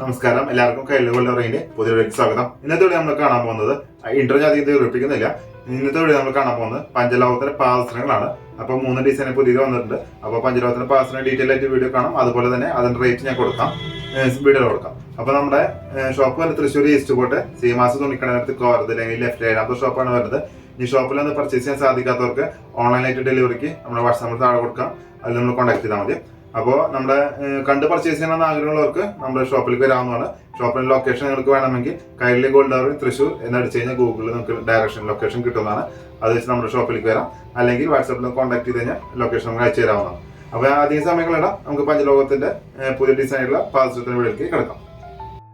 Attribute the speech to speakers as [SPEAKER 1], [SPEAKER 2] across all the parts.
[SPEAKER 1] നമസ്കാരം. എല്ലാവർക്കും കയ്യിലുള്ള റെയിന് പുതിയൊരു സ്വാഗതം. ഇന്നത്തെ വീഡിയോ നമ്മൾ കാണാൻ പോകുന്നത് ഇന്റർവ്യൂ അധികം ഇത് ഉറപ്പിക്കുന്നില്ല. ഇന്നത്തെ വീഡിയോ നമ്മൾ കാണാൻ പോകുന്നത് പഞ്ചലോകത്തിന്റെ പാദസരങ്ങളാണ്. അപ്പൊ മൂന്ന് ഡിസൈൻ പുതിയത് വന്നിട്ടുണ്ട്. അപ്പൊ പഞ്ചലോകത്തിന്റെ പാദസര ഡീറ്റെയിൽ ആയിട്ട് വീഡിയോ കാണാം. അതുപോലെ തന്നെ അതിന്റെ റേറ്റ് ഞാൻ കൊടുക്കാം. വീഡിയോ കൊടുക്കാം. അപ്പൊ നമ്മുടെ ഷോപ്പ് വന്ന് തൃശ്ശൂർ ഈസ്റ്റ് പോട്ട് സീമാസ് തുണിക്കടനടുത്ത് കോർത്ത് അല്ലെങ്കിൽ ലെഫ്റ്റ് ഏഴാമത്തെ ഷോപ്പാണ് വരുന്നത്. ഈ ഷോപ്പിൽ ഒന്ന് പർച്ചേസ് ചെയ്യാൻ സാധിക്കാത്തവർക്ക് ഓൺലൈനായിട്ട് ഡെലിവറിക്ക് നമ്മുടെ വാട്സാപ്പിൽ താഴെ കൊടുക്കാം. അതിൽ നമ്മൾ കോൺടാക്ട് ചെയ്താൽ മതി. അപ്പോൾ നമ്മുടെ കണ്ട് പർച്ചേസ് ചെയ്യണമെന്ന് ആഗ്രഹമുള്ളവർക്ക് നമ്മുടെ ഷോപ്പിലേക്ക് വരാവുന്നതാണ്. ഷോപ്പിന്റെ ലൊക്കേഷൻ നിങ്ങൾക്ക് വേണമെങ്കിൽ കൈരളി ഗോൾഡ് അവർ തൃശ്ശൂർ എന്ന് അടിച്ചു കഴിഞ്ഞാൽ ഗൂഗിളിൽ നമുക്ക് ഡയറക്ഷൻ ലൊക്കേഷൻ കിട്ടുന്നതാണ്. അത് വെച്ച് നമ്മുടെ ഷോപ്പിലേക്ക് വരാം. അല്ലെങ്കിൽ വാട്സാപ്പിൽ കോൺടാക്ട് ചെയ്ത് കഴിഞ്ഞാൽ ലൊക്കേഷൻ നമുക്ക് അയച്ചു തരാവുന്നതാണ്. അപ്പോൾ അധികം സമയങ്ങളിടാം. നമുക്ക് പഞ്ചലോകത്തിന്റെ പുതിയ ഡിസൈനുള്ള പാദസരത്തിന്റെ വീട്ടിലേക്ക് കിടക്കാം.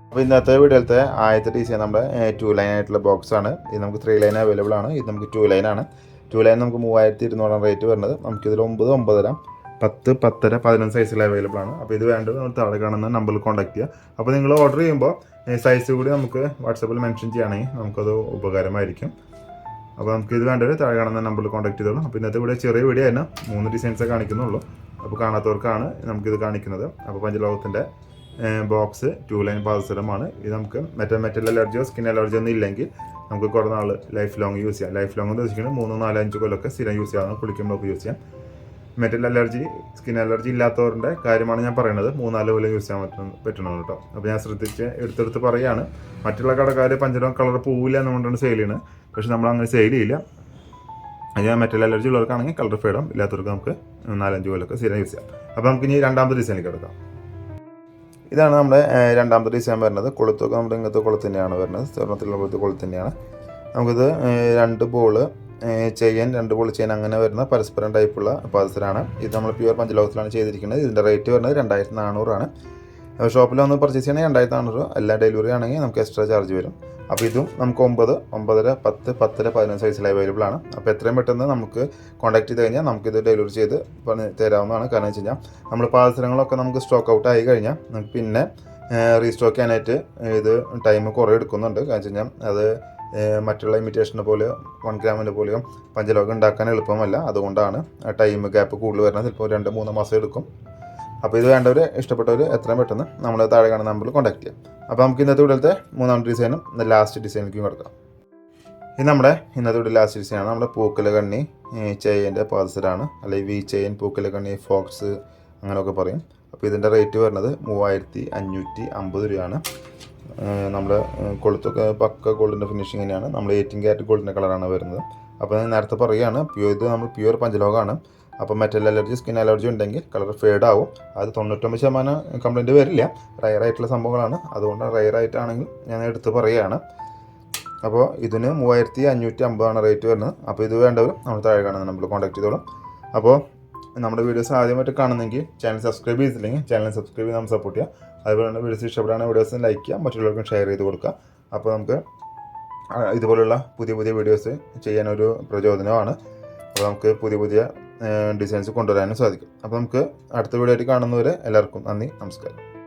[SPEAKER 1] അപ്പോൾ ഇന്നത്തെ വീഡിയോയിലത്തെ ആദ്യത്തെ ഡിസൈൻ നമ്മുടെ ടു ലൈൻ ആയിട്ടുള്ള ബോക്സ് ആണ്. ഇത് നമുക്ക് ത്രീ ലൈൻ അവൈലബിൾ ആണ്. ഇത് നമുക്ക് ടു ലൈൻ ആണ്. ടു ലൈൻ നമുക്ക് മൂവായിരത്തി ഇരുന്നൂറാണ് റേറ്റ് വരുന്നത്. നമുക്കിതിൽ ഒമ്പത് ഒമ്പതര പത്ത് പത്തര പതിനൊന്ന് സൈസിൽ അവൈലബിൾ ആണ്. അപ്പോൾ ഇത് വേണ്ടത് നമ്മൾ താഴെ കാണുന്ന നമ്പറിൽ കോൺടാക്ട് ചെയ്യുക അപ്പോൾ നിങ്ങൾ ഓർഡർ ചെയ്യുമ്പോൾ സൈസ് കൂടി നമുക്ക് വാട്സപ്പിൽ മെൻഷൻ ചെയ്യുകയാണെങ്കിൽ നമുക്കത് ഉപകാരമായിരിക്കും. അപ്പോൾ നമുക്ക് ഇത് വേണ്ടത് താഴെ കാണുന്ന നമ്പറിൽ കോൺടാക്ട് ചെയ്തോളൂ. അപ്പോൾ ഇന്നത്തെ ഇവിടെ ചെറിയ വീഡിയോ തന്നെ. മൂന്ന് ഡിസൈൻസേ കാണിക്കുന്നുള്ളൂ. അപ്പോൾ കാണാത്തവർക്കാണ് നമുക്കിത് കാണിക്കുന്നത്. അപ്പോൾ പഞ്ചലോകത്തിന്റെ ബോക്സ് ടു ലൈൻ പാദസരമാണ്. ഇത് നമുക്ക് മറ്റേ മെറ്റൽ അലർജിയോ സ്കിൻ അലർജിയോ ഒന്നും ഇല്ലെങ്കിൽ നമുക്ക് കുറേ നാൾ ലൈഫ് ലോങ് യൂസ് ചെയ്യാം. ലൈഫ് ലോങ് എന്ന് വെച്ചിട്ടുണ്ടെങ്കിൽ മൂന്ന് നാല് അഞ്ച് കൊല്ലമൊക്കെ സ്ഥിരം യൂസ് ചെയ്യാം കുളിക്കുമ്പോഴൊക്കെ യൂസ് ചെയ്യാം. മെറ്റൽ അലർജി സ്കിൻ അലർജി ഇല്ലാത്തവരുടെ കാര്യമാണ് ഞാൻ പറയുന്നത് മൂന്നാൽ കൊല്ലം യൂസ് ചെയ്യാൻ പറ്റുന്ന പറ്റണം കേട്ടോ അപ്പോൾ ഞാൻ ശ്രദ്ധിച്ച് എടുത്തെടുത്ത് പറയാണ്. മറ്റുള്ള കടക്കാർ പഞ്ചരം കളർ പോവില്ല എന്നുകൊണ്ടാണ് സെയിൽ ചെയ്യുന്നത് പക്ഷെ നമ്മൾ അങ്ങനെ സെയിൽ ചെയ്യില്ല. അതിന് മെറ്റൽ അലർജി ഉള്ളവർക്കാണെങ്കിൽ കളർ ഫേഡും ഇല്ലാത്തവർക്ക് നമുക്ക് നാലഞ്ച് കൊല്ലമൊക്കെ സ്ഥിരം യൂസ് ചെയ്യാം. അപ്പോൾ നമുക്ക് ഇനി രണ്ടാമത്തെ ഡിസൈനിലേക്ക് എടുക്കാം. ഇതാണ് നമ്മുടെ രണ്ടാമത്തെ ഡിസൈൻ വരുന്നത്. കൊളുത്തൊക്കെ നമ്മുടെ ഇങ്ങനത്തെ കൊളുത്ത് വരുന്നത്. സ്വർണത്തിലുള്ള കൊളുത്ത് തന്നെയാണ്. നമുക്കിത് രണ്ട് ബോൾ ചെയ്യാൻ രണ്ട് പൊളി ചെയ്യാൻ അങ്ങനെ വരുന്ന പരസ്പരം ടൈപ്പുള്ള പാദസരാണ് ഇത് നമ്മൾ പ്യുവർ പഞ്ചലോകത്തിലാണ് ചെയ്തിരിക്കുന്നത്. ഇതിന്റെ റേറ്റ് വരുന്നത് രണ്ടായിരത്തി നാനൂറാണ് ഷോപ്പിൽ വന്ന് പർച്ചേസ് ചെയ്യണമെങ്കിൽ രണ്ടായിരത്തി നാനൂറ് എല്ലാ ഡെലിവറി ആണെങ്കിൽ നമുക്ക് എക്സ്ട്രാ ചാർജ് വരും. അപ്പോൾ ഇതും നമുക്ക് ഒമ്പത് ഒമ്പതര പത്ത് പത്തര പതിനൊന്ന് സൈസിൽ അവൈലബിൾ ആണ്. അപ്പോൾ എത്രയും പെട്ടെന്ന് നമുക്ക് കോൺടാക്ട് ചെയ്ത് കഴിഞ്ഞാൽ നമുക്കിത് ഡെലിവറി ചെയ്ത് തരാവുന്നതാണ്. കാരണം വെച്ച് കഴിഞ്ഞാൽ നമ്മൾ പാദസരങ്ങളൊക്കെ നമുക്ക് സ്റ്റോക്ക് ഔട്ട് ആയി കഴിഞ്ഞാൽ പിന്നെ റീസ്റ്റോക്ക് ചെയ്യാനായിട്ട് ഇത് ടൈം കുറേ എടുക്കുന്നുണ്ട്. കാരണം വെച്ച് കഴിഞ്ഞാൽ അത് മറ്റുള്ള ഇമിറ്റേഷനെ പോലെയോ വൺ ഗ്രാമിന്റെ പോലെയോ പഞ്ചലോകം ഉണ്ടാക്കാൻ എളുപ്പമല്ല. അതുകൊണ്ടാണ് ടൈം ഗ്യാപ്പ് കൂടുതൽ വരുന്നത്. ചിലപ്പോൾ രണ്ട് മൂന്ന് മാസം എടുക്കും. അപ്പോൾ ഇത് വേണ്ടവർ ഇഷ്ടപ്പെട്ടവർ എത്രയും പെട്ടെന്ന് നമ്മൾ താഴെ കാണുന്ന നമ്പറിൽ കോൺടാക്ട് ചെയ്യാം. അപ്പോൾ നമുക്ക് ഇന്നത്തെ ഇവിടുത്തെ മൂന്നാമത്തെ ഡിസൈനും ലാസ്റ്റ് ഡിസൈനിലേക്കും കിടക്കാം. ഇത് നമ്മുടെ ഇന്നത്തെ ഇവിടെ ലാസ്റ്റ് ഡിസൈനാണ് നമ്മുടെ പൂക്കല കണ്ണി ചെയിന്റെ പാദസരാണ് അല്ലെങ്കിൽ വി ചെയിൻ പൂക്കല കണ്ണി ഫോക്സ് അങ്ങനെയൊക്കെ പറയും. അപ്പോൾ ഇതിന്റെ റേറ്റ് വരുന്നത് മൂവായിരത്തി അഞ്ഞൂറ്റി അമ്പത് രൂപയാണ്. നമ്മൾ കൊളുത്തൊക്കെ പക്ക ഗോൾഡിന്റെ ഫിനിഷിങ് തന്നെയാണ്. നമ്മൾ എയ്റ്റീൻ ക്യാരറ്റ് ഗോൾഡിന്റെ കളറാണ് വരുന്നത്. അപ്പോൾ ഞാൻ നേരത്തെ പറയുകയാണ് പ്യൂർ ഇത് നമ്മൾ പ്യൂർ പഞ്ചലോകമാണ്. അപ്പോൾ മെറ്റൽ അലർജി സ്കിൻ അലർജി ഉണ്ടെങ്കിൽ കളർ ഫേഡ് ആവും. അത് തൊണ്ണൂറ്റൊമ്പത് ശതമാനം കംപ്ലൈന്റ് വരില്ല. റയർ ആയിട്ടുള്ള സംഭവങ്ങളാണ്. അതുകൊണ്ട് റയർ ആയിട്ടാണെങ്കിൽ ഞാൻ എടുത്ത് പറയുകയാണ്. അപ്പോൾ ഇതിന് മൂവായിരത്തി അഞ്ഞൂറ്റി അമ്പതാണ് റേറ്റ് വരുന്നത്. അപ്പോൾ ഇത് വേണ്ടവരും നമ്മൾ താഴെ കാണുന്നത് നമ്മൾ കോൺടാക്ട് ചെയ്തോളും. അപ്പോൾ നമ്മുടെ വീഡിയോസ് ആദ്യമായിട്ട് കാണുന്നെങ്കിൽ ചാനൽ സബ്സ്ക്രൈബ് ചെയ്തില്ലെങ്കിൽ ചാനൽ സബ്സ്ക്രൈബ് ചെയ്ത് നമ്മൾ സപ്പോർട്ട് ചെയ്യുക. അതുപോലെ തന്നെ വീഡിയോസ് ഇഷ്ടപ്പെടാണ് വീഡിയോസ് ലൈക്ക് ചെയ്യുക മറ്റുള്ളവർക്കും ഷെയർ ചെയ്ത് കൊടുക്കുക. അപ്പോൾ നമുക്ക് ഇതുപോലുള്ള പുതിയ പുതിയ വീഡിയോസ് ചെയ്യാനൊരു പ്രചോദനമാണ്. അപ്പോൾ നമുക്ക് പുതിയ പുതിയ ഡിസൈൻസ് കൊണ്ടുവരാനും സാധിക്കും. അപ്പോൾ നമുക്ക് അടുത്ത വീഡിയോ ആയിട്ട് കാണുന്നവരെ എല്ലാവർക്കും നന്ദി നമസ്കാരം.